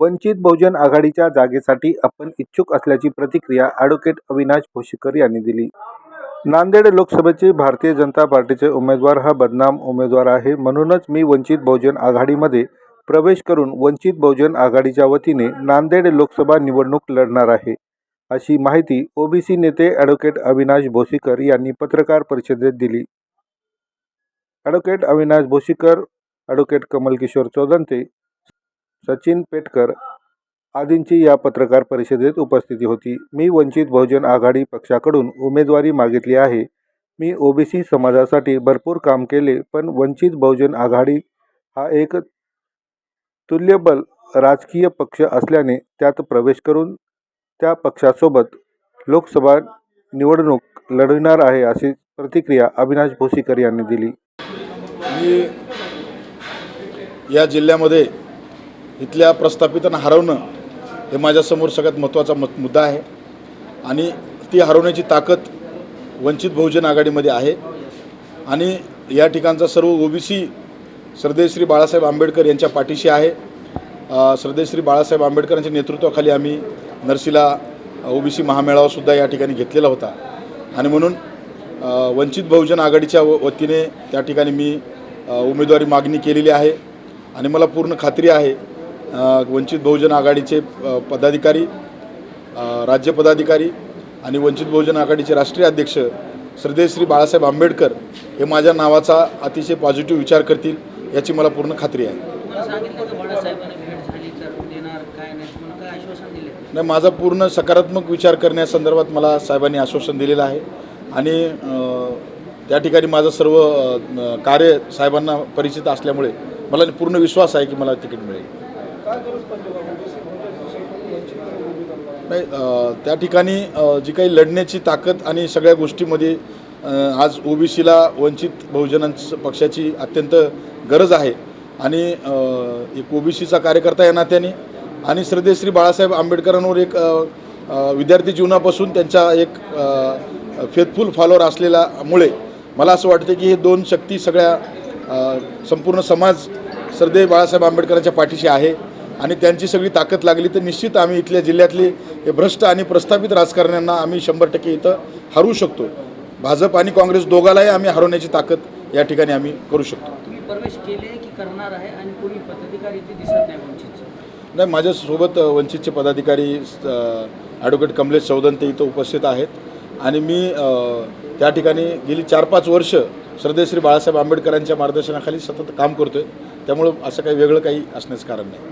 वंचित बहुजन आघाडीच्या जागेसाठी आपण इच्छुक असल्याची प्रतिक्रिया ॲडव्होकेट अविनाश भोशीकर यांनी दिली. नांदेड लोकसभेचे भारतीय जनता पार्टीचे उमेदवार हा बदनाम उमेदवार आहे. म्हणूनच मी वंचित बहुजन आघाडीमध्ये प्रवेश करून वंचित बहुजन आघाडीच्या वतीने नांदेड लोकसभा निवडणूक लढणार आहे अशी माहिती ओबीसी नेते ॲडव्होकेट अविनाश भोसीकर यांनी पत्रकार परिषदेत दिली. ॲडव्होकेट अविनाश भोसीकर ॲडव्होकेट कमलकिशोर चौदंते सचिन पेटकर आदींची या पत्रकार परिषदेत उपस्थिती होती. मी वंचित बहुजन आघाडी पक्षाकडून उमेदवारी मागितली आहे. मी ओबीसी समाजासाठी भरपूर काम केले पण वंचित बहुजन आघाडी हा एक तुल्यबल राजकीय पक्ष असल्याने त्यात प्रवेश करून त्या पक्षासोबत लोकसभा निवडणूक लढविणार आहे अशी प्रतिक्रिया अविनाश भोसीकर यांनी दिली. मी या जिल्ह्यामध्ये इथल्या प्रस्थापितांना हरवणं हे माझ्यासमोर सगळ्यात महत्त्वाचा मत मुद्दा आहे. आणि ती हरवण्याची ताकद वंचित बहुजन आघाडीमध्ये आहे. आणि या ठिकाणचा सर्व ओबीसी सी श्री बाळासाहेब आंबेडकर यांच्या पाठीशी आहे. श्रद्धेश्री बाळासाहेब आंबेडकर बाळासाहेब आंबेडकरांच्या नेतृत्वाखाली आम्ही नरसीला ओबीसी महामेळावासुद्धा या ठिकाणी घेतलेला होता. आणि म्हणून वंचित बहुजन आघाडीच्या व वतीने त्या ठिकाणी मी उमेदवारी मागणी केलेली आहे. आणि मला पूर्ण खात्री आहे वंचित बहुजन आघाडीचे पदाधिकारी राज्य पदाधिकारी आणि वंचित बहुजन आघाडीचे राष्ट्रीय अध्यक्ष श्रद्धेय श्री बाळासाहेब आंबेडकर हे माझ्या नावाचा अतिशय पॉझिटिव्ह विचार करतील याची मला पूर्ण खात्री आहे. नाही माझा पूर्ण सकारात्मक विचार करण्यासंदर्भात मला साहेबांनी आश्वासन दिलेलं आहे आणि त्या ठिकाणी माझं सर्व कार्य साहेबांना परिचित असल्यामुळे मला पूर्ण विश्वास आहे की मला तिकीट मिळेल. नाही त्या ठिकाणी जी काही लढण्याची ताकद आणि सगळ्या गोष्टीमध्ये अ, आज ओबीसीला वंचित बहुजनांच पक्षाची अत्यंत गरज आहे. आणि अ, एक ओबीसीचा कार्यकर्ता या नात्याने आणि श्रद्धे श्री बाळासाहेब आंबेडकरांवर एक विद्यार्थी जीवनापासून त्यांचा एक फेथफुल फॉलोअर असलेल्यामुळे मला असं वाटतं की हे दोन शक्ती सगळ्या संपूर्ण समाज श्रद्धे बाळासाहेब आंबेडकरांच्या पाठीशी आहे. आणि त्यांची सगळी ताकद लागली तर निश्चित आम्ही इथल्या जिल्ह्यातले हे भ्रष्ट आणि प्रस्थापित राजकारण्यांना आम्ही शंभर टक्के इथं हरवू शकतो. भाजप आणि काँग्रेस दोघालाही आम्ही हरवण्याची ताकद या ठिकाणी आम्ही करू शकतो. तुम्ही प्रवेश केले की करणार आहे आणि कोणी पदाधिकारी इथे दिसत नाही वंचितचे? नाही माझ्यासोबत वंचितचे पदाधिकारी ॲडव्होकेट कमलेश चौदंते इथं उपस्थित आहेत. आणि मी त्या ठिकाणी गेली चार पाच वर्ष श्रद्धेय श्री बाळासाहेब आंबेडकरांच्या मार्गदर्शनाखाली सतत काम करतो आहे त्यामुळं असं काही वेगळं काही असण्याचं कारण नाही.